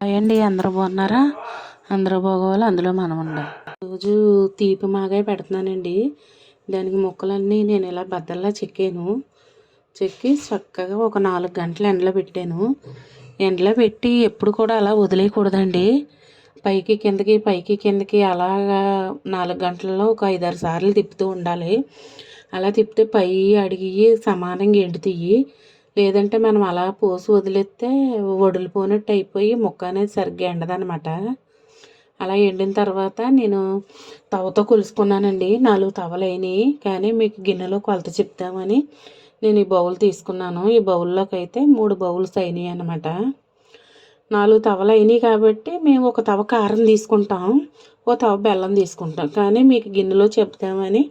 అయ్యండి అందరూ బాగున్నారా? అందరూ బాగోవాలి? అందులో మనం ఉండాలి రోజు తీపి మాగాయ పెడుతున్నానండి. దానికి ముక్కలన్నీ నేను ఇలా బద్దల్లా చెక్కాను. చెక్కి చక్కగా ఒక నాలుగు గంటలు ఎండలో పెట్టాను. ఎండలో పెట్టి ఎప్పుడు కూడా అలా వదిలేయకూడదండి. పైకి కిందకి పైకి కిందకి అలాగా నాలుగు గంటల్లో ఒక ఐదారు సార్లు తిప్పుతూ ఉండాలి. అలా తిప్పితే పై అడిగి సమానంగా ఎండుతాయి. లేదంటే మనం అలా పోసి వదిలేస్తే వడిలిపోయినట్టు అయిపోయి ముక్క అనేది సరిగ్గా ఎండదనమాట అలా ఎండిన తర్వాత నేను తవతో కొలుసుకున్నానండి. నాలుగు తవలు అయినాయి కానీ మీకు గిన్నెలో కొలత చెప్తామని నేను ఈ బౌల్ తీసుకున్నాను. ఈ బౌల్లోకి అయితే మూడు బౌల్స్ అయినాయి అనమాట నాలుగు తవలు అయినాయి కాబట్టి మేము ఒక తవ కారం తీసుకుంటాం. ఒక తవ బెల్లం తీసుకుంటాం. కానీ మీకు గిన్నెలో చెప్తామని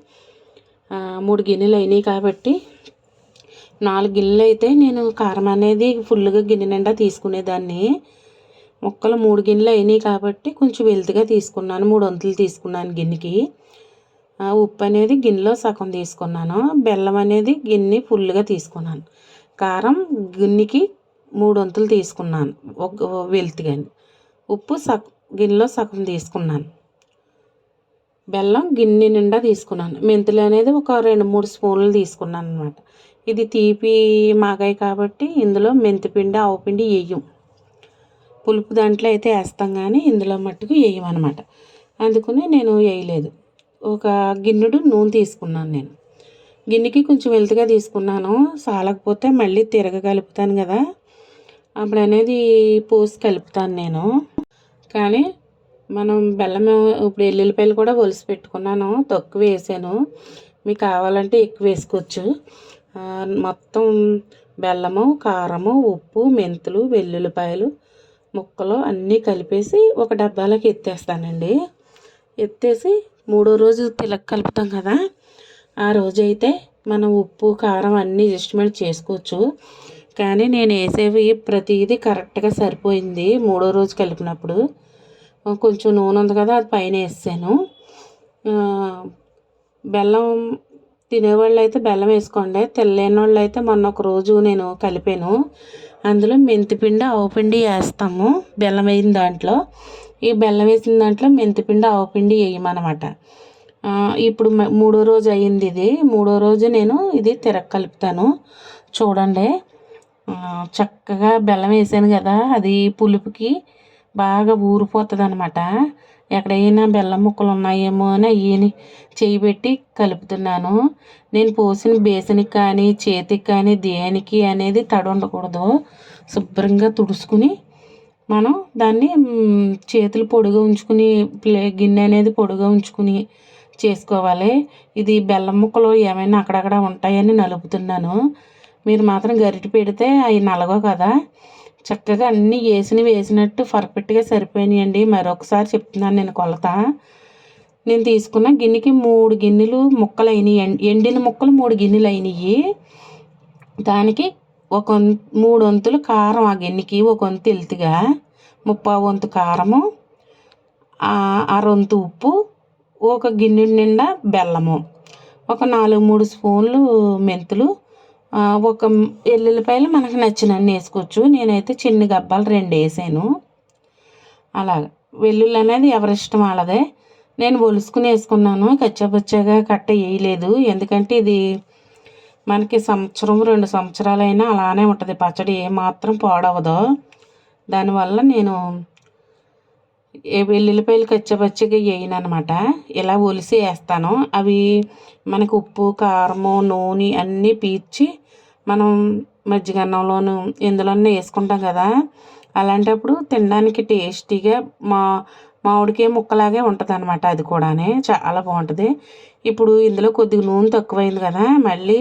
మూడు గిన్నెలు అయినాయి కాబట్టి నాలుగు గిన్నెలు అయితే నేను కారం అనేది ఫుల్గా గిన్నె నిండా తీసుకునేదాన్ని. మొక్కలు మూడు గిన్నెలు అయినాయి కాబట్టి కొంచెం వెల్తిగా తీసుకున్నాను. మూడు వంతులు తీసుకున్నాను గిన్నెకి. ఉప్పు అనేది గిన్నెలో సగం తీసుకున్నాను. బెల్లం అనేది గిన్నె ఫుల్గా తీసుకున్నాను. కారం గిన్నెకి మూడు వంతులు తీసుకున్నాను. ఒక వెల్తిగాని ఉప్పు సగ గిన్నెలో సగం తీసుకున్నాను. బెల్లం గిన్నె నిండా తీసుకున్నాను. మెంతులు అనేది ఒక రెండు మూడు స్పూన్లు తీసుకున్నాను అనమాట ఇది తీపి మాగాయ కాబట్టి ఇందులో మెంతిపిండి ఆవుపిండి వేయం పులుపు దాంట్లో అయితే వేస్తాం కానీ ఇందులో మట్టుకు వేయమన్నమాట అందుకని నేను వేయలేదు ఒక గిన్నెడు నూనె తీసుకున్నాను నేను. గిన్నెకి కొంచెం వెలుతుగా తీసుకున్నాను. సాలకపోతే మళ్ళీ తిరగ కలుపుతాను కదా. అప్పుడు అనేది పోసి కలుపుతాను నేను. కానీ మనం బెల్లం ఇప్పుడు ఎల్లుల్లిపాయలు కూడా ఒలిసి పెట్టుకున్నాను. తక్కువ వేసాను. మీకు కావాలంటే ఎక్కువ వేసుకోవచ్చు. మొత్తం బెల్లము కారము ఉప్పు మెంతులు వెల్లుల్లిపాయలు ముక్కలు అన్నీ కలిపేసి ఒక డబ్బాలోకి ఎత్తేస్తానండి. ఎత్తేసి మూడో రోజు తిలక్ కలుపుతాం కదా ఆ రోజు అయితే మనం ఉప్పు కారం అన్నీ అడ్జస్ట్మెంట్ చేసుకోవచ్చు. కానీ నేను వేసేవి ప్రతిదీ కరెక్ట్గా సరిపోయింది మూడో రోజు కలిపినప్పుడు. కొంచెం నూనె ఉంది కదా అది పైన వేసాను బెల్లం తినేవాళ్ళు అయితే బెల్లం వేసుకోండి. తెల్లేని వాళ్ళు అయితే మొన్న ఒక రోజు నేను కలిపాను. అందులో మెంతిపిండి ఆవుపిండి వేస్తాము. బెల్లం వేసిన దాంట్లో. ఈ బెల్లం వేసిన దాంట్లో మెంతిపిండి ఆవుపిండి వేయమన్నమాట. ఇప్పుడు మూడో రోజు అయ్యింది ఇది. మూడో రోజు నేను ఇది తిరగ కలుపుతాను. చూడండి. చక్కగా బెల్లం వేసాను కదా. అది పులుపుకి బాగా ఊరిపోతుంది అనమాట ఎక్కడైనా బెల్లం ముక్కలు ఉన్నాయేమో అని అయ్యి చేయి పెట్టి కలుపుతున్నాను. నేను పోసిన బేసన్కి కానీ చేతికి కానీ దేనికి అనేది తడి ఉండకూడదు. శుభ్రంగా తుడుచుకుని మనం దాన్ని చేతులు పొడిగా ఉంచుకుని ప్లే గిన్నె అనేది పొడిగా ఉంచుకుని చేసుకోవాలి. ఇది బెల్లం ముక్కలు ఏమైనా అక్కడక్కడ ఉంటాయని నలుపుతున్నాను. మీరు మాత్రం గరిటె పెడితే అవి నలగవు కదా. చక్కగా అన్నీ వేసినవి వేసినట్టు పర్ఫెక్ట్గా సరిపోయినాయండి. మరొకసారి చెప్తున్నాను నేను కొలత. నేను తీసుకున్న గిన్నెకి మూడు గిన్నెలు ముక్కలు అయినాయి ఎండిన ముక్కలు మూడు గిన్నెలు అయినాయి దానికి ఒక మూడు వంతులు కారం ఆ గిన్నెకి ఒక వంతు ఎల్తిగా ముప్పై వంతు కారము అరొంతు ఉప్పు ఒక గిన్నె నిండా బెల్లము ఒక నాలుగు మూడు స్పూన్లు మెంతులు ఒక ఎల్లుల్లిపాయలు మనకు నచ్చినన్ని వేసుకోవచ్చు. నేనైతే చిన్న గబ్బాలు రెండు వేసాను. అలా వెల్లుల్లి అనేది ఎవరిష్టం వాళ్ళదే. నేను ఒలుసుకుని వేసుకున్నాను. కచ్చాపచ్చాగా కట్ట వేయలేదు. ఎందుకంటే ఇది మనకి సంవత్సరం రెండు సంవత్సరాలైనా అలానే ఉంటుంది. పచ్చడి ఏమాత్రం పాడవదో. దానివల్ల నేను ఏ వెల్లుల్లిపాయలు కచ్చపచ్చగా వేయనమాట ఇలా ఒలిసి వేస్తాను. అవి మనకు ఉప్పు కారము నూనె అన్నీ పీల్చి మనం మజ్జిగ అన్నంలోను ఎందులోనే వేసుకుంటాం కదా అలాంటప్పుడు తినడానికి టేస్టీగా మా మామిడికాయ ముక్కలాగే ఉంటుంది అనమాట అది కూడానే చాలా బాగుంటుంది. ఇప్పుడు ఇందులో కొద్దిగా నూనె తక్కువైంది కదా మళ్ళీ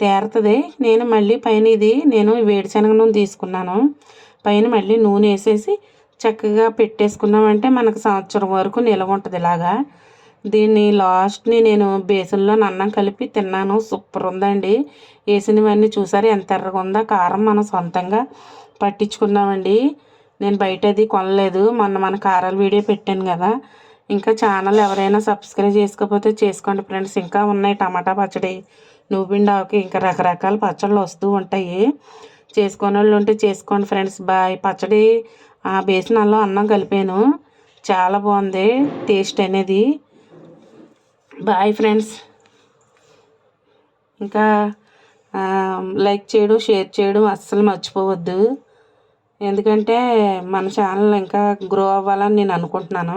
తేరుతుంది. నేను మళ్ళీ పైన ఇది నేను వేడిశనగ నూనె తీసుకున్నాను. పైన మళ్ళీ నూనె వేసేసి చక్కగా పెట్టేసుకున్నామంటే మనకు సంవత్సరం వరకు నిలవ ఉంటుంది ఇలాగా. దీన్ని లాస్ట్ని నేను బేసన్లో అన్నం కలిపి తిన్నాను. సూపర్ ఉందండి వేసినవన్నీ చూసారు? ఎంత ఎర్రగా ఉందో కారం మనం సొంతంగా పట్టించుకున్నామండి. నేను బయట అది కొనలేదు. మొన్న మన కారాల వీడియో పెట్టాను కదా. ఇంకా ఛానల్ ఎవరైనా సబ్స్క్రైబ్ చేసుకోకపోతే చేసుకోండి ఫ్రెండ్స్. ఇంకా ఉన్నాయి టమాటా పచ్చడి నువ్వుపిండి ఆవుకి ఇంకా రకరకాల పచ్చళ్ళు వస్తూ ఉంటాయి. చేసుకునే వాళ్ళు ఉంటే చేసుకోండి ఫ్రెండ్స్. బాయ్. పచ్చడి ఆ బేసనాల్లో అన్నం కలిపాను. చాలా బాగుంది టేస్ట్ అనేది. బాయ్ ఫ్రెండ్స్ ఇంకా లైక్ చేయడం షేర్ చేయడం అస్సలు మర్చిపోవద్దు. ఎందుకంటే మన ఛానల్ ఇంకా గ్రో అవ్వాలని నేను అనుకుంటున్నాను.